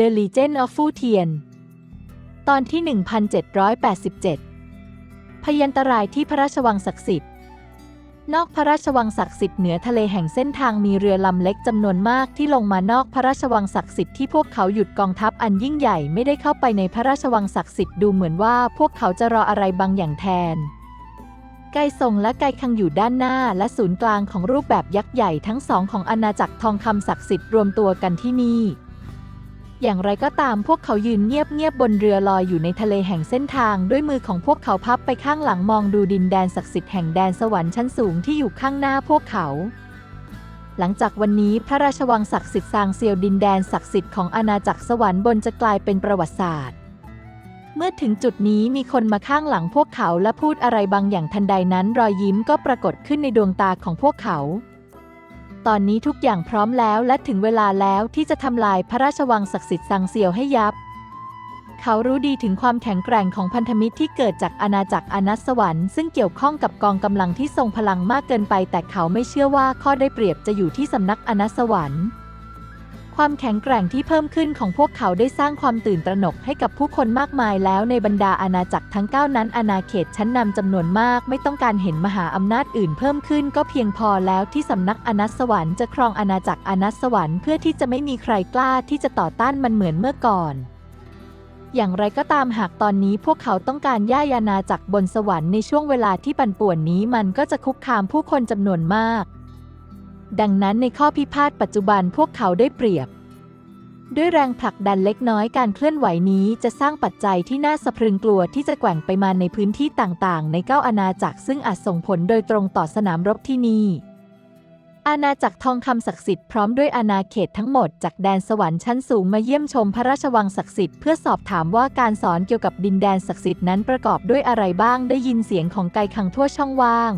The Legend of Fu Tian ตอนที่ 1787 พยันตรายที่พระราชวังศักดิ์สิทธิ์ นอกพระราชวังศักดิ์สิทธิ์เหนือทะเลแห่งเส้นทางมีเรือลำเล็กจำนวนมากที่ลงมานอกพระราชวังศักดิ์สิทธิ์ที่พวกเขาหยุดกองทัพอันยิ่งใหญ่ไม่ได้เข้าไปในพระราชวังศักดิ์สิทธิ์ดูเหมือนว่าพวกเขาจะรออะไรบางอย่างแทนไกซงและไกคังอยู่ด้านหน้าและศูนย์กลางของรูปแบบยักษ์ใหญ่ทั้งสองของอาณาจักรทองคำศักดิ์สิทธิ์รวมตัวกันที่นี่ อย่างไรก็ตามพวกเขายืนเงียบๆบนเรือลอยอยู่ในทะเลแห่งเส้นทาง ด้วยมือของพวกเขาพับไปข้างหลังมองดูดินแดนศักดิ์สิทธิ์แห่งแดนสวรรค์ชั้นสูงที่อยู่ข้างหน้าพวกเขา หลังจากวันนี้พระราชวังศักดิ์สิทธิ์ซางเซียวดินแดนศักดิ์สิทธิ์ของอาณาจักรสวรรค์บนจะกลายเป็นประวัติศาสตร์ เมื่อถึงจุดนี้มีคนมาข้างหลังพวกเขาและพูดอะไรบางอย่างทันใดนั้นรอยยิ้มก็ปรากฏขึ้นในดวงตาของพวกเขา ตอนนี้ทุกอย่างพร้อมแล้วและถึงเวลาแล้วที่จะทำลายพระราชวังศักดิ์สิทธิ์ซังเซียวให้ยับ เขารู้ดีถึงความแข็งแกร่งของพันธมิตรที่เกิดจากอาณาจักรอนัสวรรค์ซึ่งเกี่ยวข้องกับกองกำลังที่ทรงพลังมากเกินไป แต่เขาไม่เชื่อว่าข้อได้เปรียบจะอยู่ที่สำนักอนัสสวรรค์ ความแข็งแกร่งที่เพิ่มขึ้นของพวกเขาได้สร้างความตื่นตระหนกให้กับผู้คนมากมายแล้วในบรรดาอาณาจักรทั้ง 9 นั้นอาณาเขตชั้นนำจำนวนมาก ไม่ต้องการเห็นมหาอำนาจอื่นเพิ่มขึ้นก็เพียงพอแล้วที่สำนักอนัสสวรรค์จะครองอาณาจักรอนัสสวรรค์เพื่อที่จะไม่มีใครกล้าที่จะต่อต้านมันเหมือนเมื่อก่อนอย่างไรก็ตามหากตอนนี้พวกเขาต้องการย่ายาณาจักรบนสวรรค์ในช่วงเวลาที่ปั่นป่วนนี้มันก็จะคุกคามผู้คนจำนวนมาก ดังนั้นในข้อพิพาทปัจจุบันพวกเขาได้เปรียบ ด้วยแรงผลักดันเล็กน้อยการเคลื่อนไหวนี้จะสร้างปัจจัยที่น่าสะพรึงกลัวที่จะแกว่งไปมาในพื้นที่ต่างๆ ในเก้าอาณาจักรซึ่งอาจส่งผลโดยตรงต่อสนามรบที่นี่อาณาจักรทองคำศักดิ์สิทธิ์พร้อมด้วยอาณาเขตทั้งหมดจากแดนสวรรค์ชั้นสูงมาเยี่ยมชมพระราชวังศักดิ์สิทธิ์เพื่อสอบถามว่าการสอนเกี่ยวกับดินแดนศักดิ์สิทธิ์นั้นประกอบด้วยอะไรบ้างได้ยินเสียงของไกคังทั่วช่องว่าง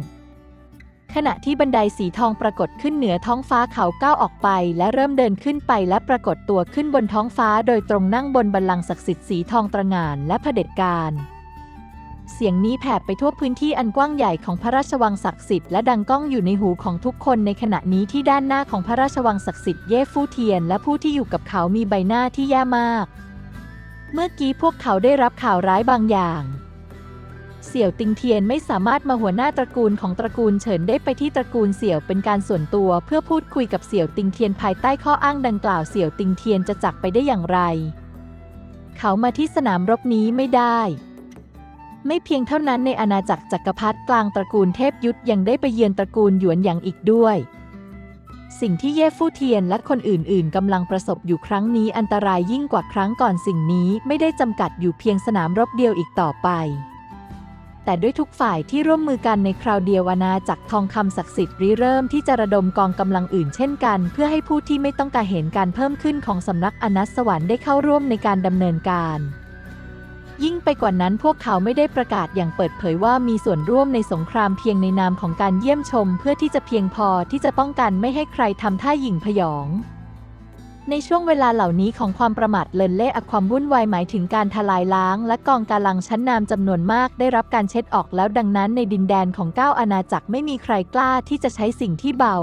ขณะที่บันไดสีทองปรากฏขึ้นเหนือท้องฟ้าเขาก้าวออกไป และเริ่มเดินขึ้นไปและปรากฏตัวขึ้นบนท้องฟ้า โดยตรงนั่งบนบัลลังก์ศักดิ์สิทธิ์สีทองตระหง่านและเผด็จการเสียงนี้แผ่ไปทั่วพื้นที่อันกว้างใหญ่ของพระราชวังศักดิ์สิทธิ์และดังก้องอยู่ในหูของทุกคนในขณะนี้ที่ด้านหน้าของพระราชวังศักดิ์สิทธิ์เย่ฟู่เทียน และผู้ที่อยู่กับเขามีใบหน้าที่แย่มาก เมื่อกี้พวกเขาได้รับข่าวร้ายบางอย่าง เสี่ยวติงเทียนไม่สามารถมาหัวหน้าตระกูลของตระกูลเฉินได้ไปที่ตระกูลเสี่ยวเป็นการส่วนตัว เพื่อพูดคุยกับเสี่ยวติงเทียนภายใต้ข้ออ้างดังกล่าวเสี่ยวติงเทียนจะจักไปได้อย่างไร เขามาที่สนามรบนี้ไม่ได้ ไม่เพียงเท่านั้นในอาณาจักรจักรพรรดิกลางตระกูลเทพยุทธยังได้ไปเยือนตระกูลหยวนหยางอีกด้วยสิ่งที่เย่ฟู่เทียนและคนอื่น ๆ กำลังประสบอยู่ครั้งนี้อันตรายยิ่งกว่าครั้งก่อนสิ่งนี้ไม่ได้จำกัดอยู่เพียงสนามรบเดียวอีกต่อไป แต่ด้วยทุกฝ่ายที่ร่วมมือกันในคราวเดียวอาณาจักรทองคำศักดิ์สิทธิ์ริเริ่มที่จะระดมกองกำลังอื่นเช่นกัน เพื่อให้ผู้ที่ไม่ต้องการเห็นการเพิ่มขึ้นของสำนักอนัสสวรรค์ได้เข้าร่วมในการดำเนินการยิ่งไปกว่านั้นพวกเขาไม่ได้ประกาศอย่างเปิดเผยว่ามีส่วนร่วมในสงครามเพียงในนามของการเยี่ยมชม เพื่อที่จะเพียงพอที่จะป้องกันไม่ให้ใครทำท่าหยิ่งพยอง ในช่วงเวลาเหล่านี้ของความประมาทเลินเล่อความวุ่นวายหมายถึงการทลายล้าง และกองกำลังชั้นนำจำนวนมากได้รับการเช็ดออกแล้วดังนั้นในดินแดนของเก้าอาณาจักรไม่มีใครกล้าที่จะใช้สิ่งที่เบา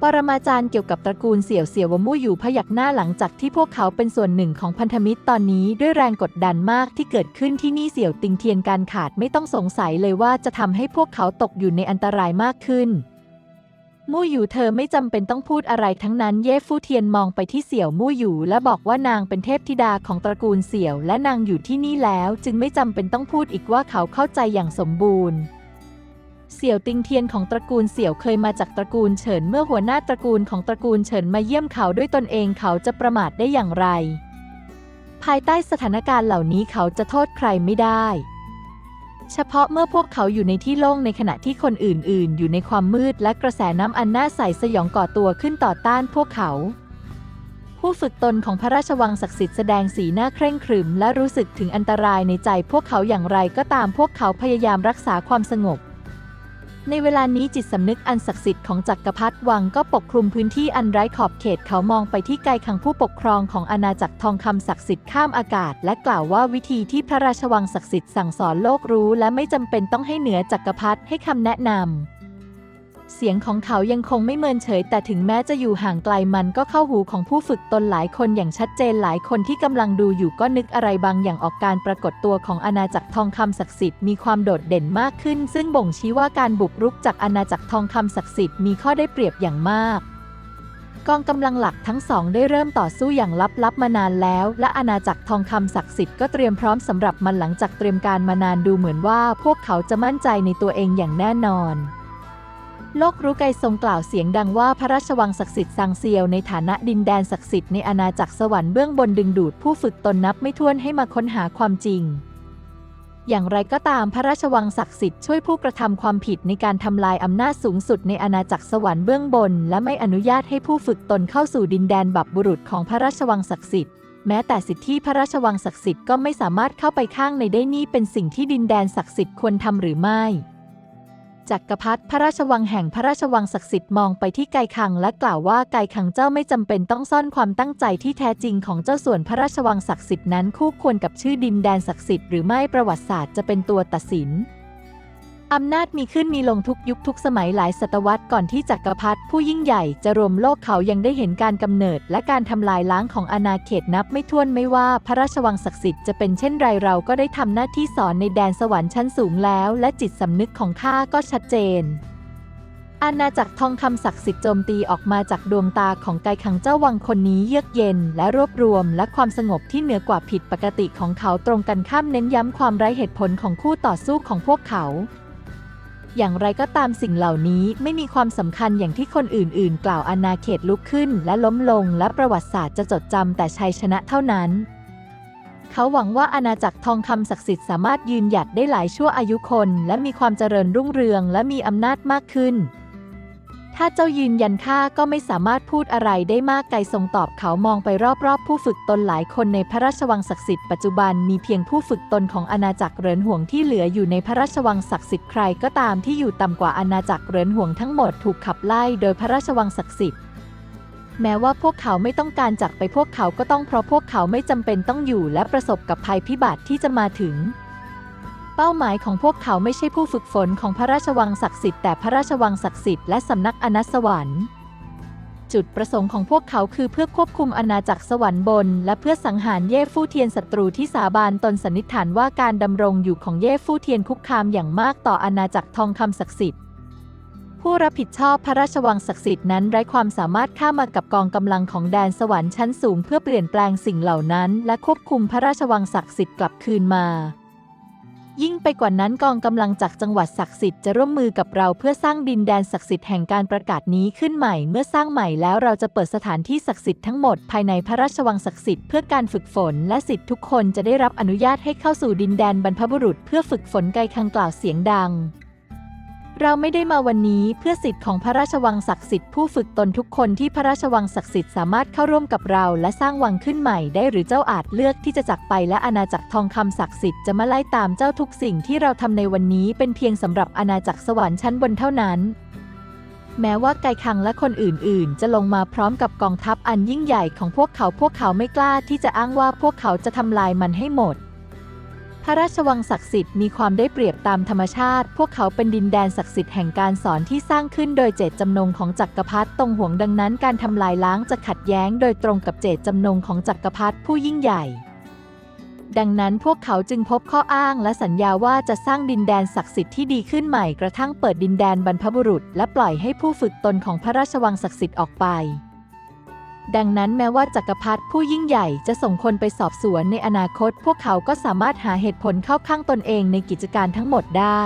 ปรมาจารย์เกี่ยวกับตระกูลเสี่ยวเสี่ยววมู่อยู่พยักหน้าหลังจากที่พวกเขาเป็นส่วนหนึ่งของพันธมิตรตอนนี้ด้วยแรงกดดันมากที่เกิดขึ้นที่นี่เสี่ยวติงเทียนการขาดไม่ต้องสงสัยเลยว่าจะทำให้พวกเขาตกอยู่ในอันตรายมากขึ้น มู่อยู่เธอไม่จำเป็นต้องพูดอะไรทั้งนั้นเย่ฟู่เทียนมองไปที่เสี่ยวมู่อยู่และบอกว่านางเป็นเทพธิดาของตระกูลเสี่ยว และนางอยู่ที่นี่แล้ว จึงไม่จำเป็นต้องพูดอีกว่าเขาเข้าใจอย่างสมบูรณ์เสี่ยวติงเทียนของตระกูลเสี่ยวเคยมาจากตระกูลเฉินเมื่อหัวหน้าตระกูลของตระกูลเฉินมาเยี่ยมเขาด้วยตนเองเขาจะประมาทได้อย่างไร ภายใต้สถานการณ์เหล่านี้เขาจะโทษใครไม่ได้ เฉพาะเมื่อพวกเขาอยู่ในที่โล่งในขณะที่คนอื่น ๆ อยู่ในความมืดและกระแสน้ำอันน่าใสสยองก่อตัวขึ้นต่อต้านพวกเขา ผู้ฝึกตนของพระราชวังศักดิ์สิทธิ์แสดงสีหน้าเคร่งขรึม และรู้สึกถึงอันตรายในใจพวกเขาอย่างไรก็ตามพวกเขาพยายามรักษาความสงบ ในเวลานี้จิตสำนึกอันศักดิ์สิทธิ์ของจักรพรรดิวังก็ปกคลุมพื้นที่อันไร้ขอบเขตเขามองไปที่ไกลขังผู้ปกครองของอาณาจักรทองคำศักดิ์สิทธิ์ข้ามอากาศ และกล่าวว่าวิธีที่พระราชวังศักดิ์สิทธิ์สั่งสอนโลกรู้ และไม่จำเป็นต้องให้เหนือจักรพรรดิให้คำแนะนำ เสียงของเขายังคงไม่เมินเฉย แต่ถึงแม้จะอยู่ห่างไกลมันก็เข้าหูของผู้ฝึกตนหลายคนอย่างชัดเจนหลายคนที่กำลังดูอยู่ก็นึกอะไรบางอย่างออกการปรากฏตัวของอาณาจักรทองคำศักดิ์สิทธิ์มีความโดดเด่นมากขึ้น ซึ่งบ่งชี้ว่าการบุกรุกจากอาณาจักรทองคำศักดิ์สิทธิ์มีข้อได้เปรียบอย่างมากกองกำลังหลักทั้งสองได้เริ่มต่อสู้อย่างลับๆมานานแล้ว และอาณาจักรทองคำศักดิ์สิทธิ์ก็เตรียมพร้อมสำหรับมันหลังจากเตรียมการมานานดูเหมือนว่า พวกเขาจะมั่นใจในตัวเองอย่างแน่นอน โลกรู้ไกทรงกล่าวเสียงดังว่าพระราชวังศักดิ์สิทธิ์ซังเซียวในฐานะดินแดนศักดิ์สิทธิ์ในอาณาจักรสวรรค์เบื้องบนดึงดูดผู้ฝึกตนนับไม่ถ้วนให้มาค้นหาความจริง อย่างไรก็ตามพระราชวังศักดิ์สิทธิ์ช่วยผู้กระทำความผิดในการทำลายอำนาจสูงสุดในอาณาจักรสวรรค์เบื้องบน และไม่อนุญาตให้ผู้ฝึกตนเข้าสู่ดินแดนบัพบุรุษของพระราชวังศักดิ์สิทธิ์แม้แต่สิทธิพระราชวังศักดิ์สิทธิ์ก็ไม่สามารถเข้าไปข้างในได้นี่เป็นสิ่งที่ดินแดนศักดิ์สิทธิ์ควรทำหรือไม่ จักรพรรดิพระราชวังแห่งพระราชวังศักดิ์สิทธิ์มองไปที่ไกคังและกล่าวว่าไกคังเจ้าไม่จำเป็นต้องซ่อนความตั้งใจที่แท้จริงของเจ้าส่วนพระราชวังศักดิ์สิทธิ์นั้นคู่ควรกับชื่อดินแดนศักดิ์สิทธิ์หรือไม่ประวัติศาสตร์จะเป็นตัวตัดสิน อำนาจมีขึ้นมีลงทุกยุคทุกสมัยหลายศตวรรษก่อนที่จักรพรรดิผู้ยิ่งใหญ่จะรวมโลกเขายังได้เห็นการกำเนิด และการทำลายล้างของอาณาเขตนับไม่ถ้วนไม่ว่าพระราชวังศักดิ์สิทธิ์จะเป็นเช่นไรเราก็ได้ทำหน้าที่สอนในแดนสวรรค์ชั้นสูงแล้ว และจิตสำนึกของข้าก็ชัดเจน อาณาจักรทองคำศักดิ์สิทธิ์โจมตีออกมาจากดวงตาของไกขังเจ้าวังคนนี้เยือกเย็น และรวบรวม และความสงบที่เหนือกว่าผิดปกติของเขาตรงกันข้ามเน้นย้ำความไร้เหตุผลของคู่ต่อสู้ของพวกเขา อย่างไรก็ตามสิ่งเหล่านี้ไม่มีความสำคัญอย่างที่คนอื่น ๆ กล่าวอาณาเขตลุกขึ้น และล้มลง และประวัติศาสตร์จะจดจำแต่ชัยชนะเท่านั้น เขาหวังว่าอาณาจักรทองคำศักดิ์สิทธิ์สามารถยืนหยัดได้หลายชั่วอายุคน และมีความเจริญรุ่งเรือง และมีอำนาจมากขึ้น ถ้าเจ้ายืนยันข้าก็ไม่สามารถพูดอะไรได้มากไกลทรงตอบเขามองไปรอบๆ ผู้ฝึกตนหลายคนในพระราชวังศักดิ์สิทธิ์ปัจจุบันมีเพียงผู้ฝึกตนของอาณาจักรเหรินห่วงที่เหลืออยู่ในพระราชวังศักดิ์สิทธิ์ใครก็ตามที่อยู่ต่ำกว่าอาณาจักรเหรินห่วงทั้งหมดถูกขับไล่โดยพระราชวังศักดิ์สิทธิ์แม้ว่าพวกเขาไม่ต้องการจากไปพวกเขาก็ต้องเพราะพวกเขาไม่จำเป็นต้องอยู่และประสบกับภัยพิบัติที่จะมาถึง เป้าหมายของพวกเขาไม่ใช่ผู้ฝึกฝนของพระราชวังศักดิ์สิทธิ์แต่พระราชวังศักดิ์สิทธิ์และสำนักอนัสวรรค์ จุดประสงค์ของพวกเขาคือเพื่อควบคุมอาณาจักรสวรรค์บน และเพื่อสังหารเย่ฟู่เทียนศัตรูที่สาบานตนสันนิษฐานว่าการดำรงอยู่ของเย่ฟู่เทียนคุกคามอย่างมากต่ออาณาจักรทองคำศักดิ์สิทธิ์ผู้รับผิดชอบพระราชวังศักดิ์สิทธิ์นั้นไร้ความสามารถข้ามากับกองกำลังของแดนสวรรค์ชั้นสูงเพื่อเปลี่ยนแปลงสิ่งเหล่านั้น และควบคุมพระราชวังศักดิ์สิทธิ์กลับคืนมา ยิ่งไปกว่านั้นกองกำลังจากจังหวัดศักดิ์สิทธิ์จะร่วมมือกับเราเพื่อสร้างดินแดนศักดิ์สิทธิ์แห่งการประกาศนี้ขึ้นใหม่ เมื่อสร้างใหม่แล้วเราจะเปิดสถานที่ศักดิ์สิทธิ์ทั้งหมดภายในพระราชวังศักดิ์สิทธิ์เพื่อการฝึกฝนและสิทธิ์ทุกคนจะได้รับอนุญาตให้เข้าสู่ดินแดนบรรพบุรุษ เพื่อฝึกฝนไกลคังกล่าวเสียงดัง เราไม่ได้มาวันนี้เพื่อสิทธิ์ของพระราชวังศักดิ์สิทธิ์ผู้ฝึกตนทุกคนที่พระราชวังศักดิ์สิทธิ์สามารถเข้าร่วมกับเราและสร้างวังขึ้นใหม่ได้หรือเจ้าอาจเลือกที่จะจักไปและอาณาจักรทองคำศักดิ์สิทธิ์จะมาไล่ตามเจ้าทุกสิ่งที่เราทำในวันนี้เป็นเพียงสำหรับอาณาจักรสวรรค์ชั้นบนเท่านั้น แม้ว่าไกคังและคนอื่น ๆ จะลงมาพร้อมกับกองทัพอันยิ่งใหญ่ของพวกเขาพวกเขาไม่กล้าที่จะอ้างว่าพวกเขาจะทำลายมันให้หมด พระราชวังศักดิ์สิทธิ์มีความได้เปรียบตามธรรมชาติ พวกเขาเป็นดินแดนศักดิ์สิทธิ์แห่งการสอนที่สร้างขึ้นโดยเจตจำนงของจักรพรรดิตรงห่วงดังนั้นการทำลายล้างจะขัดแย้งโดยตรงกับเจตจำนงของจักรพรรดิผู้ยิ่งใหญ่ ดังนั้นพวกเขาจึงพบข้ออ้างและสัญญาว่าจะสร้างดินแดนศักดิ์สิทธิ์ที่ดีขึ้นใหม่กระทั่งเปิดดินแดนบรรพบุรุษ และปล่อยให้ผู้ฝึกตนของพระราชวังศักดิ์สิทธิ์ออกไป ดังนั้นแม้ว่าจักรพรรดิผู้ยิ่งใหญ่จะส่งคนไปสอบสวนในอนาคต พวกเขาก็สามารถหาเหตุผลเข้าข้างตนเองในกิจการทั้งหมดได้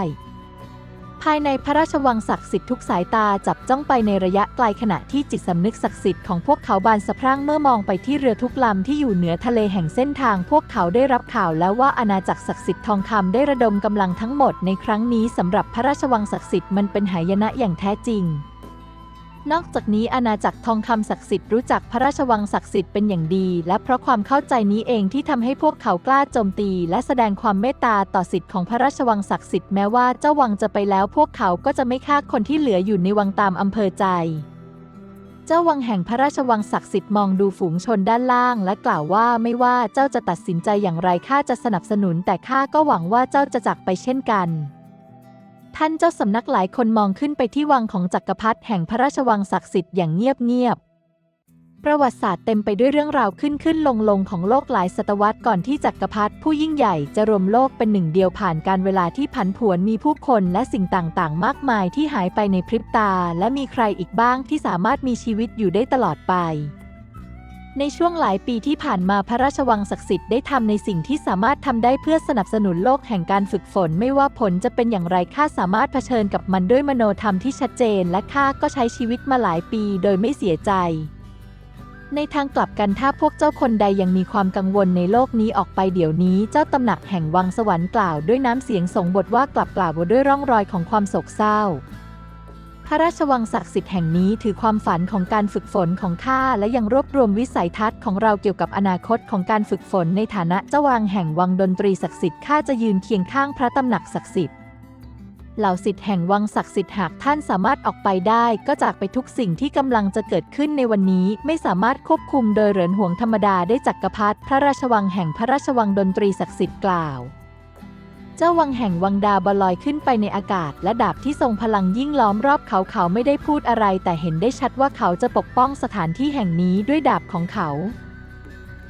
ภายในพระราชวังศักดิ์สิทธิ์ทุกสายตาจับจ้องไปในระยะไกลขณะที่จิตสำนึกศักดิ์สิทธิ์ของพวกเขาบานสะพรั่งเมื่อมองไปที่เรือทุกลำที่อยู่เหนือทะเลแห่งเส้นทาง พวกเขาได้รับข่าวแล้วว่าอาณาจักรศักดิ์สิทธิ์ทองคำได้ระดมกำลังทั้งหมดในครั้งนี้สำหรับพระราชวังศักดิ์สิทธิ์มันเป็นหายนะอย่างแท้จริง นอกจากนี้อาณาจักรทองคำศักดิ์สิทธิ์รู้จักพระราชวังศักดิ์สิทธิ์เป็นอย่างดี และเพราะความเข้าใจนี้เองที่ทำให้พวกเขากล้าโจมตี และแสดงความเมตตาต่อสิทธิ์ของพระราชวังศักดิ์สิทธิ์แม้ว่าเจ้าวังจะไปแล้วพวกเขาก็จะไม่ฆ่าคนที่เหลืออยู่ในวังตามอำเภอใจ เจ้าวังแห่งพระราชวังศักดิ์สิทธิ์มองดูฝูงชนด้านล่าง และกล่าวว่าไม่ว่าเจ้าจะตัดสินใจอย่างไรข้าจะสนับสนุน แต่ข้าก็หวังว่าเจ้าจะจากไปเช่นกัน ท่านเจ้าสำนักหลายคนมองขึ้นไปที่วังของจักรพรรดิแห่งพระราชวังศักดิ์สิทธิ์อย่างเงียบๆ ประวัติศาสตร์เต็มไปด้วยเรื่องราวขึ้นขึ้นลงลงของโลกหลายศตวรรษก่อนที่จักรพรรดิผู้ยิ่งใหญ่จะรวมโลกเป็นหนึ่งเดียวผ่านการเวลาที่ผันผวนมีผู้คนและสิ่งต่างๆ มากมายที่หายไปในพริบตา และมีใครอีกบ้างที่สามารถมีชีวิตอยู่ได้ตลอดไป ในช่วงหลายปีที่ผ่านมาพระราชวังศักดิ์สิทธิ์ได้ทำในสิ่งที่สามารถทำได้เพื่อสนับสนุนโลกแห่งการฝึกฝน ไม่ว่าผลจะเป็นอย่างไรข้าสามารถเผชิญกับมันด้วยมโนธรรมที่ชัดเจน และข้าก็ใช้ชีวิตมาหลายปีโดยไม่เสียใจ ในทางกลับกันถ้าพวกเจ้าคนใดยังมีความกังวลในโลกนี้ออกไปเดี๋ยวนี้เจ้าตำหนักแห่งวังสวรรค์กล่าวด้วยน้ำเสียงสงบทว่ากลับกล่าวด้วยร่องรอยของความโศกเศร้า พระราชวังศักดิ์สิทธิ์แห่งนี้ถือความฝันของการฝึกฝนของข้าและยังรวบรวมวิสัยทัศน์ของเราเกี่ยวกับอนาคตของการฝึกฝนในฐานะเจ้าวังแห่งวังดนตรีศักดิ์สิทธิ์ข้าจะยืนเคียงข้างพระตำหนักศักดิ์สิทธิ์เหล่าสิทธิ์แห่งวังศักดิ์สิทธิ์หากท่านสามารถออกไปได้ ก็จากไปทุกสิ่งที่กำลังจะเกิดขึ้นในวันนี้ไม่สามารถควบคุมโดยเหรินห่วงธรรมดาได้จักกรพรรดิพระราชวังแห่งพระราชวังดนตรีศักดิ์สิทธิ์กล่าว เจ้าวังแห่งวังดาบลอยขึ้นไปในอากาศ และดาบที่ทรงพลังยิ่งล้อมรอบเขาเขาไม่ได้พูดอะไร แต่เห็นได้ชัดว่าเขาจะปกป้องสถานที่แห่งนี้ด้วยดาบของเขา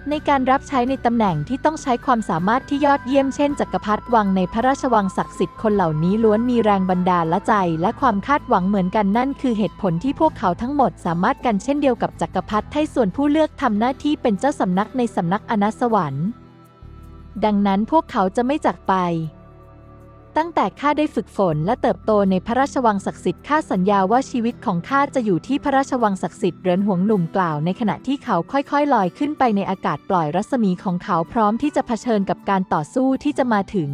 ในการรับใช้ในตำแหน่งที่ต้องใช้ความสามารถที่ยอดเยี่ยมเช่นจักรพรรดิวังในพระราชวังศักดิ์สิทธิ์คนเหล่านี้ล้วนมีแรงบันดาลและใจ และความคาดหวังเหมือนกันนั่นคือเหตุผลที่พวกเขาทั้งหมดสามารถกันเช่นเดียวกับจักรพรรดิไทส่วนผู้เลือกทำหน้าที่เป็นเจ้าสำนักในสำนักอนัสวรรค์ดังนั้นพวกเขาจะไม่จากไป ตั้งแต่ข้าได้ฝึกฝนและเติบโตในพระราชวังศักดิ์สิทธิ์ข้าสัญญาว่าชีวิตของข้าจะอยู่ที่พระราชวังศักดิ์สิทธิ์เรือนหวงหนุ่มกล่าวในขณะที่เขาค่อยๆ ลอยขึ้นไปในอากาศปล่อยรัศมีของเขาพร้อมที่จะเผชิญกับการต่อสู้ที่จะมาถึง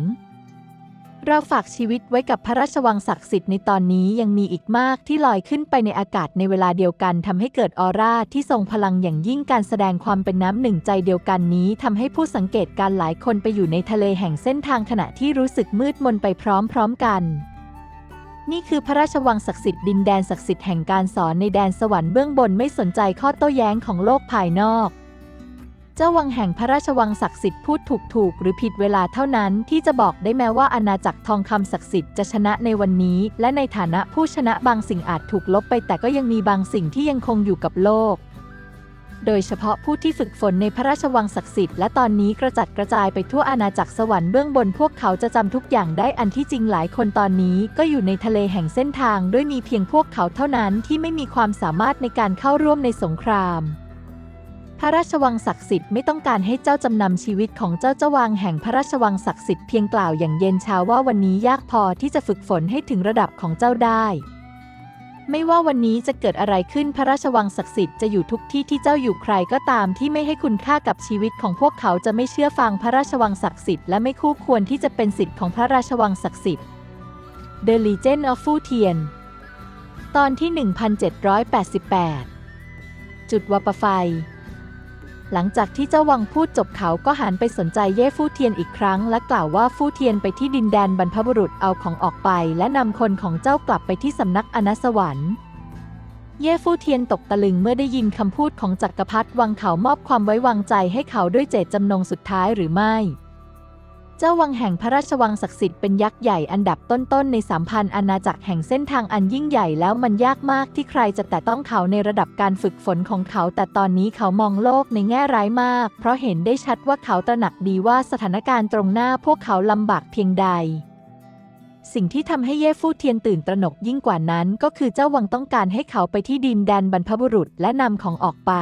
เราฝากชีวิตไว้กับพระราชวังศักดิ์สิทธิ์ในตอนนี้ยังมีอีกมากที่ลอยขึ้นไปในอากาศในเวลาเดียวกันทำให้เกิดออร่าที่ทรงพลังอย่างยิ่งการแสดงความเป็นน้ำหนึ่งใจเดียวกันนี้ทำให้ผู้สังเกตการหลายคนไปอยู่ในทะเลแห่งเส้นทางขณะที่รู้สึกมืดมนไปพร้อมๆกันนี่คือพระราชวังศักดิ์สิทธิ์ดินแดนศักดิ์สิทธิ์แห่งการสอนในแดนสวรรค์เบื้องบนไม่สนใจข้อโต้แย้งของโลกภายนอก เจ้าวังแห่งพระราชวังศักดิ์สิทธิ์พูดถูกถูกหรือผิดเวลาเท่านั้น ที่จะบอกได้แม้ว่าอาณาจักรทองคำศักดิ์สิทธิ์จะชนะในวันนี้ และในฐานะผู้ชนะบางสิ่งอาจถูกลบไปแต่ก็ยังมีบางสิ่งที่ยังคงอยู่กับโลก โดยเฉพาะผู้ที่ฝึกฝนในพระราชวังศักดิ์สิทธิ์และตอนนี้กระจัดกระจายไปทั่วอาณาจักรสวรรค์เบื้องบนพวกเขาจะจำทุกอย่างได้อันที่จริงหลายคนตอนนี้ก็อยู่ในทะเลแห่งเส้นทาง ด้วยมีเพียงพวกเขาเท่านั้นที่ไม่มีความสามารถในการเข้าร่วมในสงคราม พระราชวังศักดิ์สิทธิ์ไม่ต้องการให้เจ้าจำนำชีวิตของเจ้าเจ้าวังแห่งพระราชวังศักดิ์สิทธิ์เพียงกล่าวอย่างเย็นชาว่าวันนี้ยากพอที่จะฝึกฝนให้ถึงระดับของเจ้าได้ ไม่ว่าวันนี้จะเกิดอะไรขึ้นพระราชวังศักดิ์สิทธิ์จะอยู่ทุกที่ที่เจ้าอยู่ใครก็ตามที่ไม่ให้คุณค่ากับชีวิตของพวกเขาจะไม่เชื่อฟังพระราชวังศักดิ์สิทธิ์และไม่คู่ควรที่จะเป็นสิทธิ์ของพระราชวังศักดิ์สิทธิ์ The Legend of Fu Tian ตอนที่ 1788 จุดวัปไฟ หลังจากที่เจ้าวังพูดจบเขาก็หันไปสนใจเย่ฟู่เทียนอีกครั้ง และกล่าวว่าฟู่เทียนไปที่ดินแดนบรรพบุรุษเอาของออกไป และนำคนของเจ้ากลับไปที่สำนักอนัสวรรค์เย่ฟู่เทียนตกตะลึงเมื่อได้ยินคำพูดของจักรพรรดิวังเขามอบความไว้วางใจให้เขาด้วยเจตจำนงสุดท้ายหรือไม่ เจ้าวังแห่งพระราชวังศักดิ์สิทธิ์เป็นยักษ์ใหญ่อันดับต้นๆในสามพันอาณาจักรแห่งเส้นทางอันยิ่งใหญ่แล้วมันยากมากที่ใครจะแตะต้องเขาในระดับการฝึกฝนของเขา แต่ตอนนี้เขามองโลกในแง่ร้ายมาก เพราะเห็นได้ชัดว่าเขาตระหนักดีว่าสถานการณ์ตรงหน้าพวกเขาลำบากเพียงใดสิ่งที่ทำให้เย่ฟู่เทียนตื่นตระหนกยิ่งกว่านั้น ก็คือเจ้าวังต้องการให้เขาไปที่ดินแดนบรรพบุรุษและนำของออกไป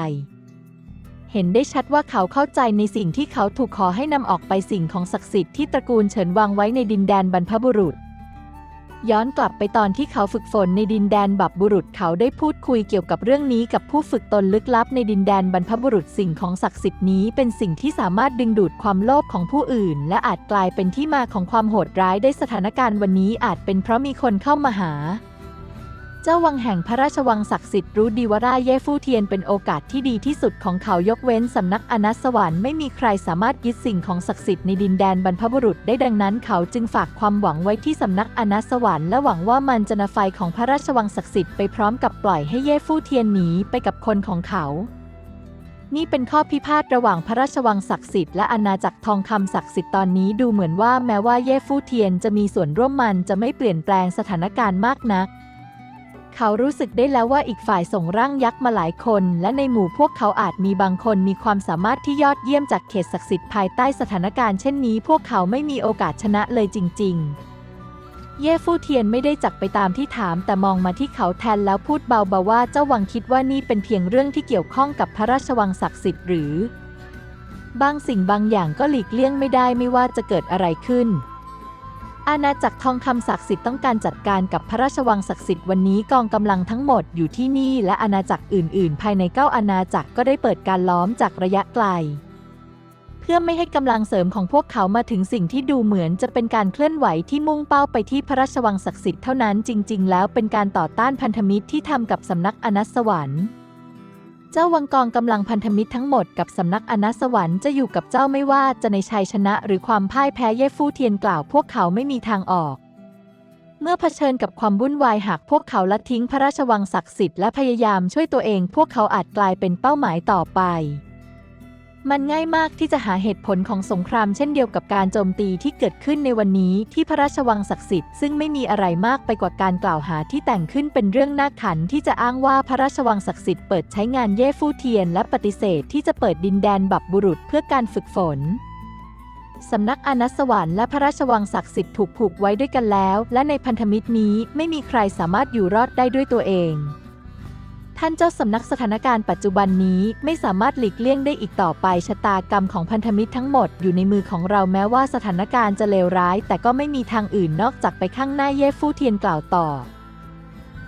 เห็นได้ชัดว่าเขาเข้าใจในสิ่งที่เขาถูกขอให้นำออกไปสิ่งของศักดิ์สิทธิ์ที่ตระกูลเฉินวางไว้ในดินแดนบรรพบุรุษ ย้อนกลับไปตอนที่เขาฝึกฝนในดินแดนบับบุรุษเขาได้พูดคุยเกี่ยวกับเรื่องนี้กับผู้ฝึกตนลึกลับในดินแดนบรรพบุรุษสิ่งของศักดิ์สิทธิ์นี้เป็นสิ่งที่สามารถดึงดูดความโลภของผู้อื่น และอาจกลายเป็นที่มาของความโหดร้ายได้สถานการณ์วันนี้อาจเป็นเพราะมีคนเข้ามาหา เจ้าวังแห่งพระราชวังศักดิ์สิทธิ์รู้ดีว่าร่าเย่ฟู่เทียนเป็นโอกาสที่ดีที่สุดของเขายกเว้นสำนักอนัสวรรค์ไม่มีใครสามารถยึดสิ่งของศักดิ์สิทธิ์ในดินแดนบรรพบุรุษได้ดังนั้นเขาจึงฝากความหวังไว้ที่สำนักอนัสสวรรค์และหวังว่ามันจะนำไฟของพระราชวังศักดิ์สิทธิ์ไปพร้อมกับปล่อยให้เย่ฟู่เทียนหนีไปกับคนของเขานี่เป็นข้อพิพาทระหว่างพระราชวังศักดิ์สิทธิ์และอาณาจักรทองคำศักดิ์สิทธิ์ตอนนี้ดูเหมือนว่าแม้ว่าเย่ฟู่เทียนจะมีส่วนร่วมมันจะไม่เปลี่ยนแปลงสถานการณ์มากนัก เขารู้สึกได้แล้วว่าอีกฝ่ายส่งร่างยักษ์มาหลายคน และในหมู่พวกเขาอาจมีบางคนมีความสามารถที่ยอดเยี่ยมจากเขตศักดิ์สิทธิ์ภายใต้สถานการณ์เช่นนี้ พวกเขาไม่มีโอกาสชนะเลยจริง ๆ เย่ฟู่เทียนไม่ได้จักไปตามที่ถาม แต่มองมาที่เขาแทนแล้วพูดเบาๆว่าเจ้าวังคิดว่านี่เป็นเพียงเรื่องที่เกี่ยวข้องกับพระราชวังศักดิ์สิทธิ์หรือ บางสิ่งบางอย่างก็หลีกเลี่ยงไม่ได้ไม่ว่าจะเกิดอะไรขึ้น อาณาจักรทองคำศักดิ์สิทธิ์ต้องการจัดการกับพระราชวังศักดิ์สิทธิ์วันนี้กองกำลังทั้งหมดอยู่ที่นี่และอาณาจักรอื่น ๆ ภายในเก้าอาณาจักรก็ได้เปิดการล้อมจากระยะไกล เพื่อไม่ให้กำลังเสริมของพวกเขามาถึงสิ่งที่ดูเหมือนจะเป็นการเคลื่อนไหวที่มุ่งเป้าไปที่พระราชวังศักดิ์สิทธิ์เท่านั้นจริง ๆ แล้วเป็นการต่อต้านพันธมิตรที่ทำกับสำนักอนัสสวรรค์ เจ้าวังกองกำลังพันธมิตรทั้งหมดกับสำนักอนัสสวรรค์จะอยู่กับเจ้าไม่ว่าจะในชัยชนะหรือความพ่ายแพ้เย่ฟู่เทียนกล่าวพวกเขาไม่มีทางออก เมื่อเผชิญกับความวุ่นวายหากพวกเขาละทิ้งพระราชวังศักดิ์สิทธิ์และพยายามช่วยตัวเอง พวกเขาอาจกลายเป็นเป้าหมายต่อไป มันง่ายมากที่จะหาเหตุผลของสงครามเช่นเดียวกับการโจมตีที่เกิดขึ้นในวันนี้ที่พระราชวังศักดิ์สิทธิ์ซึ่งไม่มีอะไรมากไปกว่าการกล่าวหาที่แต่งขึ้นเป็นเรื่องน่าขันที่จะอ้างว่าพระราชวังศักดิ์สิทธิ์เปิดใช้งานเย่ฟู่เทียนและปฏิเสธที่จะเปิดดินแดนบับบุรุษเพื่อการฝึกฝนสำนักอนัสสวรรค์และพระราชวังศักดิ์สิทธิ์ถูกผูกไว้ด้วยกันแล้ว และในพันธมิตรนี้ไม่มีใครสามารถอยู่รอดได้ด้วยตัวเอง ท่านเจ้าสำนักสถานการณ์ปัจจุบันนี้ไม่สามารถหลีกเลี่ยงได้อีกต่อไปชะตากรรมของพันธมิตรทั้งหมดอยู่ในมือของเราแม้ว่าสถานการณ์จะเลวร้าย แต่ก็ไม่มีทางอื่นนอกจากไปข้างหน้าเย่ฟู่เทียนกล่าวต่อ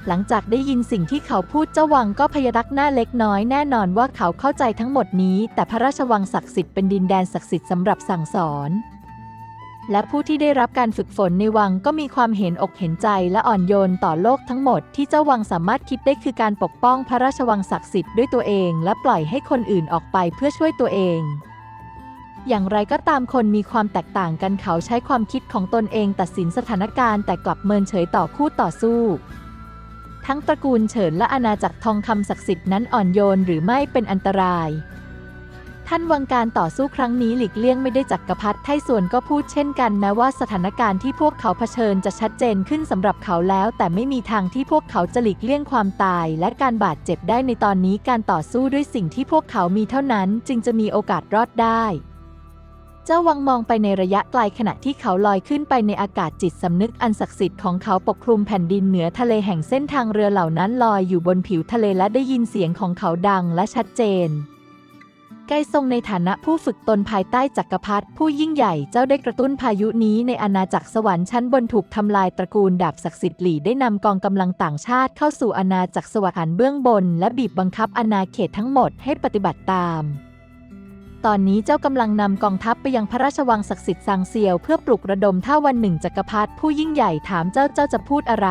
หลังจากได้ยินสิ่งที่เขาพูดเจ้าวังก็พยักหน้าเล็กน้อยแน่นอนว่าเขาเข้าใจทั้งหมดนี้ แต่พระราชวังศักดิ์สิทธิ์เป็นดินแดนศักดิ์สิทธิ์สำหรับสั่งสอน และผู้ที่ได้รับการฝึกฝนในวังก็มีความเห็นอกเห็นใจและอ่อนโยนต่อโลกทั้งหมดที่เจ้าวังสามารถคิดได้คือการปกป้องพระราชวังศักดิ์สิทธิ์ด้วยตัวเอง และปล่อยให้คนอื่นออกไปเพื่อช่วยตัวเอง อย่างไรก็ตามคนมีความแตกต่างกันเขาใช้ความคิดของตนเองตัดสินสถานการณ์แต่กลับเมินเฉยต่อคู่ต่อสู้ทั้งตระกูลเฉินและอาณาจักรทองคำศักดิ์สิทธิ์นั้นอ่อนโยนหรือไม่เป็นอันตราย ท่านวังการต่อสู้ครั้งนี้หลีกเลี่ยงไม่ได้จักกรพรรดิไทส่วนก็พูดเช่นกันแม้ว่าสถานการณ์ที่พวกเขาเผชิญจะชัดเจนขึ้นสำหรับเขาแล้ว แต่ไม่มีทางที่พวกเขาจะหลีกเลี่ยงความตาย และการบาดเจ็บได้ในตอนนี้การต่อสู้ด้วยสิ่งที่พวกเขามีเท่านั้น จึงจะมีโอกาสรอดได้เจ้าวังมองไปในระยะไกลขณะที่เขาลอยขึ้นไปในอากาศจิตสำนึกอันศักดิ์สิทธิ์ของเขาปกคลุมแผ่นดินเหนือทะเลแห่งเส้นทางเรือเหล่านั้นลอยอยู่บนผิวทะเลและได้ยินเสียงของเขาดังและชัดเจน ไกทรงในฐานะผู้ฝึกตนภายใต้จักรพรรดิผู้ยิ่งใหญ่เจ้าได้กระตุ้นพายุนี้ในอาณาจักรสวรรค์ชั้นบนถูกทำลายตระกูลดาบศักดิ์สิทธิ์หลี่ได้นำกองกำลังต่างชาติเข้าสู่อาณาจักรสวรรค์เบื้องบน และบีบบังคับอาณาเขตทั้งหมดให้ปฏิบัติตาม ตอนนี้เจ้ากำลังนำกองทัพไปยังพระราชวังศักดิ์สิทธิ์ซางเซียวเพื่อปลุกระดมถ้าวันหนึ่งจักรพรรดิผู้ยิ่งใหญ่ถามเจ้าเจ้าจะพูดอะไร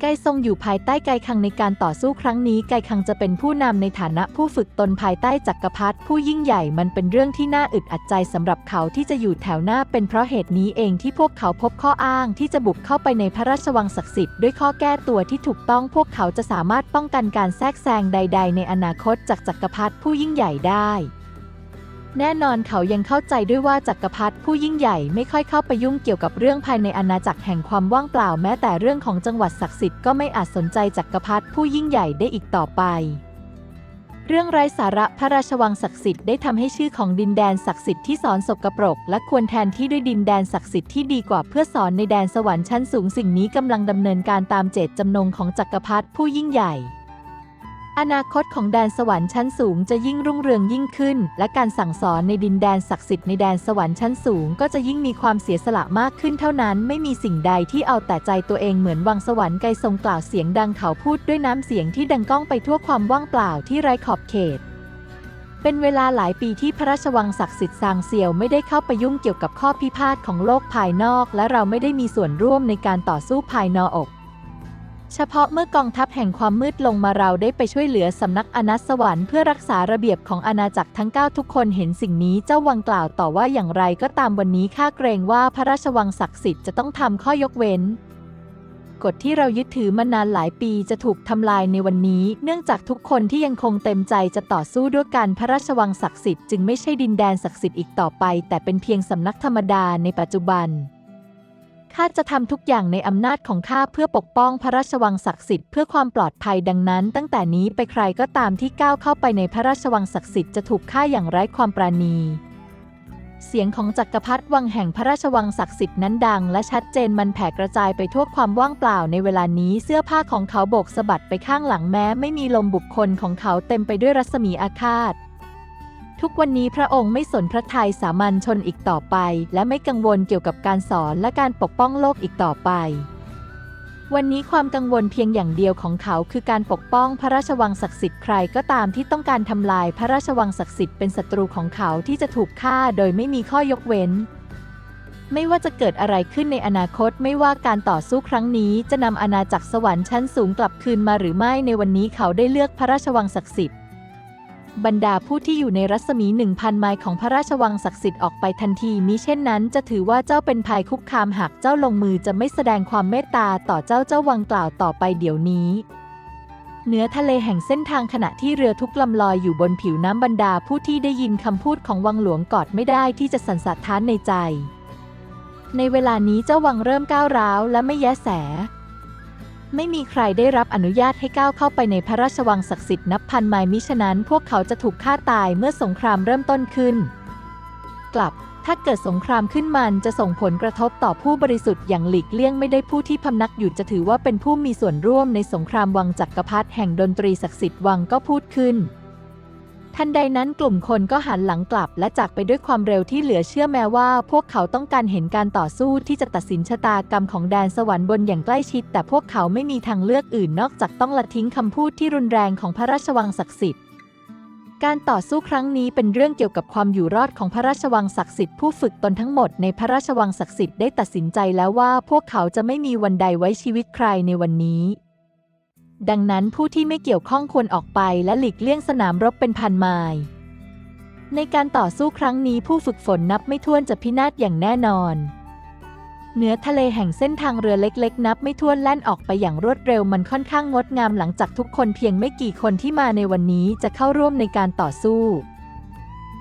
ไกทรงอยู่ภายใต้ไกคังในการต่อสู้ครั้งนี้ ไกคังจะเป็นผู้นำในฐานะผู้ฝึกตนภายใต้จักรพรรดิผู้ยิ่งใหญ่มันเป็นเรื่องที่น่าอึดอัดใจสำหรับเขาที่จะอยู่แถวหน้าเป็นเพราะเหตุนี้เองที่พวกเขาพบข้ออ้างที่จะบุกเข้าไปในพระราชวังศักดิ์สิทธิ์ด้วยข้อแก้ตัวที่ถูกต้องพวกเขาจะสามารถป้องกันการแทรกแซงใด ๆ ในอนาคตจากจักรพรรดิผู้ยิ่งใหญ่ได้ แน่นอนเขายังเข้าใจด้วยว่าจักรพรรดิผู้ยิ่งใหญ่ไม่ค่อยเข้าไปยุ่งเกี่ยวกับเรื่องภายในอาณาจักรแห่งความว่างเปล่าแม้แต่เรื่องของจังหวัดศักดิ์สิทธิ์ก็ไม่อาจสนใจจักรพรรดิผู้ยิ่งใหญ่ได้อีกต่อไป เรื่องไร้สาระพระราชวังศักดิ์สิทธิ์ได้ทำให้ชื่อของดินแดนศักดิ์สิทธิ์ที่สอนสกปรก และควรแทนที่ด้วยดินแดนศักดิ์สิทธิ์ที่ดีกว่าเพื่อสอนในแดนสวรรค์ชั้นสูงสิ่งนี้กำลังดำเนินการตามเจตจำนงของจักรพรรดิผู้ยิ่งใหญ่ อนาคตของแดนสวรรค์ชั้นสูงจะยิ่งรุ่งเรืองยิ่งขึ้น และการสั่งสอนในดินแดนศักดิ์สิทธิ์ในแดนสวรรค์ชั้นสูงก็จะยิ่งมีความเสียสละมากขึ้นเท่านั้น ไม่มีสิ่งใดที่เอาแต่ใจตัวเองเหมือนวังสวรรค์ไกลทรงกล่าวเสียงดังเขาพูดด้วยน้ำเสียงที่ดังก้องไปทั่วความว่างเปล่าที่ไร้ขอบเขตเป็นเวลาหลายปีที่พระราชวังศักดิ์สิทธิ์ซางเซียวไม่ได้เข้าไปยุ่งเกี่ยวกับข้อพิพาทของโลกภายนอก และเราไม่ได้มีส่วนร่วมในการต่อสู้ภายนอก เฉพาะเมื่อกองทัพแห่งความมืดลงมาเราได้ไปช่วยเหลือสำนักอนัสวรรค์เพื่อรักษาระเบียบของอาณาจักรทั้ง 9 ทุกคนเห็นสิ่งนี้เจ้าวังกล่าวต่อว่าอย่างไรก็ตามวันนี้ข้าเกรงว่าพระราชวังศักดิ์สิทธิ์จะต้องทำข้อยกเว้นกฎที่เรายึดถือมานานหลายปีจะถูกทำลายในวันนี้ เนื่องจากทุกคนที่ยังคงเต็มใจจะต่อสู้ด้วยการพระราชวังศักดิ์สิทธิ์จึงไม่ใช่ดินแดนศักดิ์สิทธิ์อีกต่อไป แต่เป็นเพียงสำนักธรรมดาในปัจจุบัน ข้าจะทำทุกอย่างในอำนาจของข้าเพื่อปกป้องพระราชวังศักดิ์สิทธิ์เพื่อความปลอดภัยดังนั้น ตั้งแต่นี้ไปใครก็ตามที่ก้าวเข้าไปในพระราชวังศักดิ์สิทธิ์จะถูกฆ่าอย่างไร้ความปราณี เสียงของจักรพรรดิวังแห่งพระราชวังศักดิ์สิทธิ์นั้นดัง และชัดเจนมันแผ่กระจายไปทั่วความว่างเปล่าในเวลานี้เสื้อผ้าของเขาโบกสะบัดไปข้างหลังแม้ ไม่มีลมบุคคลของเขาเต็มไปด้วยรัศมีอาฆาต ทุกวันนี้พระองค์ไม่สนพระทัยสามัญชนอีกต่อไป และไม่กังวลเกี่ยวกับการสอนและการปกป้องโลกอีกต่อไป วันนี้ความกังวลเพียงอย่างเดียวของเขาคือการปกป้องพระราชวังศักดิ์สิทธิ์ใครก็ตามที่ต้องการทำลายพระราชวังศักดิ์สิทธิ์เป็นศัตรูของเขาที่จะถูกฆ่าโดยไม่มีข้อยกเว้นไม่ว่าจะเกิดอะไรขึ้นในอนาคตไม่ว่าการต่อสู้ครั้งนี้จะนำอาณาจักรสวรรค์ชั้นสูงกลับคืนมาหรือไม่ในวันนี้เขาได้เลือกพระราชวังศักดิ์สิทธิ์ บรรดาผู้ที่อยู่ในรัศมีหนึ่งพันไมล์ของพระราชวังศักดิ์สิทธิ์ออกไปทันทีมิเช่นนั้นจะถือว่าเจ้าเป็นภัยคุกคามหากเจ้าลงมือจะไม่แสดงความเมตตาต่อเจ้าเจ้าวังกล่าวต่อไปเดี๋ยวนี้ เหนือทะเลแห่งเส้นทางขณะที่เรือทุกลำลอยอยู่บนผิวน้ำบรรดาผู้ที่ได้ยินคำพูดของวังหลวงกอดไม่ได้ที่จะสันสะท้านในใจ ในเวลานี้เจ้าวังเริ่มก้าวร้าวและไม่แยแส ไม่มีใครได้รับอนุญาตให้ก้าวเข้าไปในพระราชวังศักดิ์สิทธิ์นับพันไมล์มิฉะนั้น พวกเขาจะถูกฆ่าตายเมื่อสงครามเริ่มต้นขึ้น กลับถ้าเกิดสงครามขึ้นมันจะส่งผลกระทบต่อผู้บริสุทธิ์อย่างหลีกเลี่ยงไม่ได้ผู้ที่พำนักอยู่จะถือว่าเป็นผู้มีส่วนร่วมในสงครามวังจักรพรรดิแห่งดนตรีศักดิ์สิทธิ์วังก็พูดขึ้น ทันใดนั้นกลุ่มคนก็หันหลังกลับและจากไปด้วยความเร็วที่เหลือเชื่อแม้ว่า พวกเขาต้องการเห็นการต่อสู้ที่จะตัดสินชะตากรรมของแดนสวรรค์บนอย่างใกล้ชิด แต่พวกเขาไม่มีทางเลือกอื่นนอกจากต้องละทิ้งคำพูดที่รุนแรงของพระราชวังศักดิ์สิทธิ์การต่อสู้ครั้งนี้เป็นเรื่องเกี่ยวกับความอยู่รอดของพระราชวังศักดิ์สิทธิ์ผู้ฝึกตนทั้งหมดในพระราชวังศักดิ์สิทธิ์ได้ตัดสินใจแล้วว่าพวกเขาจะไม่มีวันใดไว้ชีวิตใครในวันนี้ ดังนั้นผู้ที่ไม่เกี่ยวข้องควรออกไปและหลีกเลี่ยงสนามรบเป็นพันไมล์ในการต่อสู้ครั้งนี้ผู้ฝึกฝนนับไม่ถ้วนจะพินาศอย่างแน่นอน เหนือทะเลแห่งเส้นทางเรือเล็กๆ นับไม่ถ้วนแล่นออกไปอย่างรวดเร็วมันค่อนข้างงดงามหลังจากทุกคนเพียงไม่กี่คนที่มาในวันนี้จะเข้าร่วมในการต่อสู้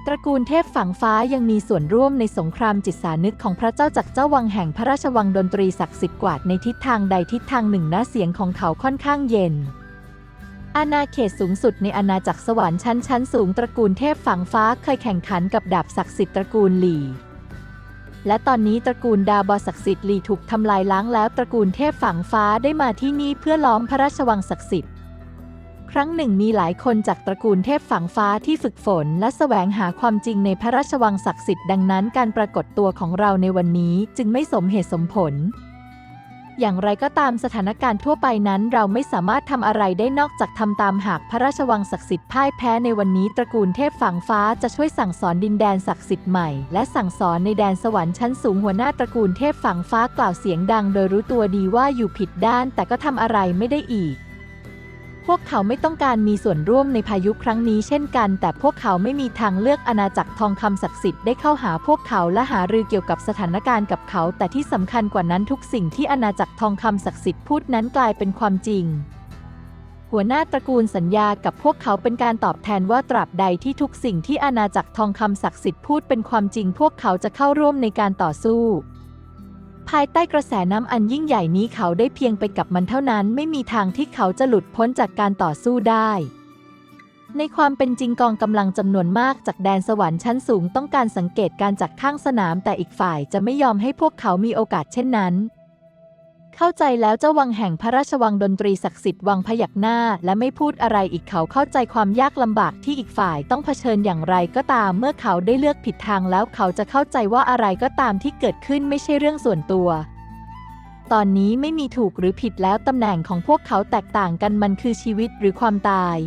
ตระกูลเทพฝังฟ้ายังมีส่วนร่วมในสงครามจิตสานึกของพระเจ้าจักรเจ้าวังแห่งพระราชวังดนตรีศักดิ์สิทธิ์กวาดในทิศทางใดทิศทางหนึ่งนะเสียงของเขาค่อนข้างเย็น อาณาเขตสูงสุดในอาณาจักรสวรรค์ชั้นชั้นสูงตระกูลเทพฝังฟ้าเคยแข่งขันกับดาบศักดิ์สิทธิ์ตระกูลหลี่ และตอนนี้ตระกูลดาบอศักดิ์สิทธิ์หลี่ถูกทำลายล้างแล้วตระกูลเทพฝังฟ้าได้มาที่นี่เพื่อล้อมพระราชวังศักดิ์สิทธิ์ ครั้งหนึ่งมีหลายคนจากตระกูลเทพฝังฟ้าที่ฝึกฝน และแสวงหาความจริงในพระราชวังศักดิ์สิทธิ์ดังนั้นการปรากฏตัวของเราในวันนี้จึงไม่สมเหตุสมผล อย่างไรก็ตามสถานการณ์ทั่วไปนั้นเราไม่สามารถทำอะไรได้นอกจากทำตามหากพระราชวังศักดิ์สิทธิ์พ่ายแพ้ในวันนี้ตระกูลเทพฝังฟ้าจะช่วยสั่งสอนดินแดนศักดิ์สิทธิ์ใหม่ และสั่งสอนในแดนสวรรค์ชั้นสูงหัวหน้าตระกูลเทพฝังฟ้ากล่าวเสียงดัง โดยรู้ตัวดีว่าอยู่ผิดด้าน แต่ก็ทำอะไรไม่ได้อีก พวกเขาไม่ต้องการมีส่วนร่วมในพายุครั้งนี้เช่นกัน แต่พวกเขาไม่มีทางเลือกอาณาจักรทองคำศักดิ์สิทธิ์ได้เข้าหาพวกเขาและหารือเกี่ยวกับสถานการณ์กับเขา แต่ที่สำคัญกว่านั้นทุกสิ่งที่อาณาจักรทองคำศักดิ์สิทธิ์พูดนั้นกลายเป็นความจริง หัวหน้าตระกูลสัญญากับพวกเขาเป็นการตอบแทนว่าตราบใดที่ทุกสิ่งที่อาณาจักรทองคำศักดิ์สิทธิ์พูดเป็นความจริง พวกเขาจะเข้าร่วมในการต่อสู้ ภายใต้กระแสน้ำอันยิ่งใหญ่นี้เขาได้เพียงไปกับมันเท่านั้น ไม่มีทางที่เขาจะหลุดพ้นจากการต่อสู้ได้ ในความเป็นจริงกองกำลังจำนวนมากจากแดนสวรรค์ชั้นสูงต้องการสังเกตการจากข้างสนามแต่อีกฝ่ายจะไม่ยอมให้พวกเขามีโอกาสเช่นนั้น เข้าใจแล้วเจ้าวังแห่งพระราชวังดนตรีศักดิ์สิทธิ์วังพยักหน้า และไม่พูดอะไรอีกเขาเข้าใจความยากลำบากที่อีกฝ่ายต้องเผชิญอย่างไรก็ตาม เมื่อเขาได้เลือกผิดทางแล้วเขาจะเข้าใจว่าอะไรก็ตามที่เกิดขึ้นไม่ใช่เรื่องส่วนตัว ตอนนี้ไม่มีถูกหรือผิดแล้วตำแหน่งของพวกเขาแตกต่างกันมันคือชีวิตหรือความตาย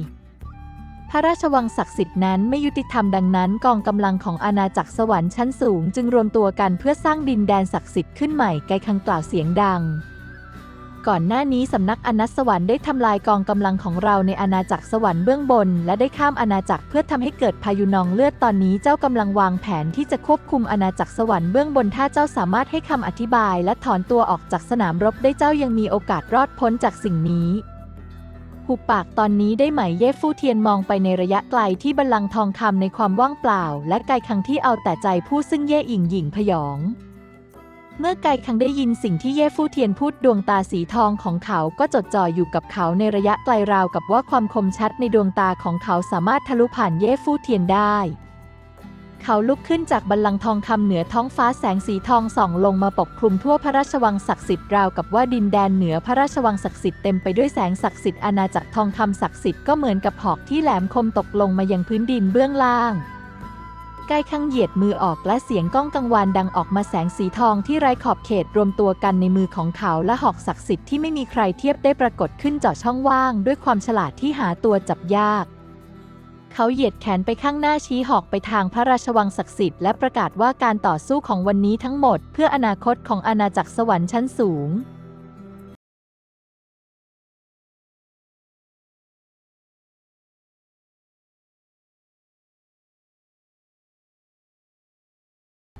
พระราชวังศักดิ์สิทธิ์นั้นไม่ยุติธรรมดังนั้น กองกำลังของอาณาจักรสวรรค์ชั้นสูง จึงรวมตัวกันเพื่อสร้างดินแดนศักดิ์สิทธิ์ขึ้นใหม่ไกคังกล่าวเสียงดัง ก่อนหน้านี้สำนักอนัสสวรรค์ได้ทำลายกองกำลังของเราในอาณาจักรสวรรค์เบื้องบน และได้ข้ามอาณาจักรเพื่อทำให้เกิดพายุนองเลือดตอนนี้เจ้ากำลังวางแผนที่จะควบคุมอาณาจักรสวรรค์เบื้องบนถ้าเจ้าสามารถให้คำอธิบาย และถอนตัวออกจากสนามรบได้เจ้ายังมีโอกาสรอดพ้นจากสิ่งนี้หุบปากตอนนี้ได้ไหมเย่ฟู่เทียนมองไปในระยะไกลที่บัลลังก์ทองคำในความว่างเปล่า และไกลคังที่เอาแต่ใจผู้ซึ่งเย่อิงหยิ่งพยอง เมื่อไกลคังได้ยินสิ่งที่เย่ฟู่เทียนพูดดวงตาสีทองของเขาก็จดจ่ออยู่กับเขาในระยะไกลราวกับว่าความคมชัดในดวงตาของเขาสามารถทะลุผ่านเย่ฟู่เทียนได้ เขาลุกขึ้นจากบัลลังก์ทองคำเหนือท้องฟ้าแสงสีทองส่องลงมาปกคลุมทั่วพระราชวังศักดิ์สิทธิ์ราวกับว่าดินแดนเหนือพระราชวังศักดิ์สิทธิ์เต็มไปด้วยแสงศักดิ์สิทธิ์อาณาจักรทองคำศักดิ์สิทธิ์ก็เหมือนกับหอกที่แหลมคมตกลงมายังพื้นดินเบื้องล่าง ใกล้ข้างเหยียดมือออกและเสียงก้องกังวานดังออกมาแสงสีทองที่ไร้ขอบเขตรวมตัวกันในมือของเขาและหอกศักดิ์สิทธิ์ที่ไม่มีใครเทียบได้ปรากฏขึ้นเจาะช่องว่าง ด้วยความฉลาดที่หาตัวจับยาก เขาเหยียดแขนไปข้างหน้าชี้หอกไปทางพระราชวังศักดิ์สิทธิ์และประกาศว่าการต่อสู้ของวันนี้ทั้งหมด เพื่ออนาคตของอาณาจักรสวรรค์ชั้นสูง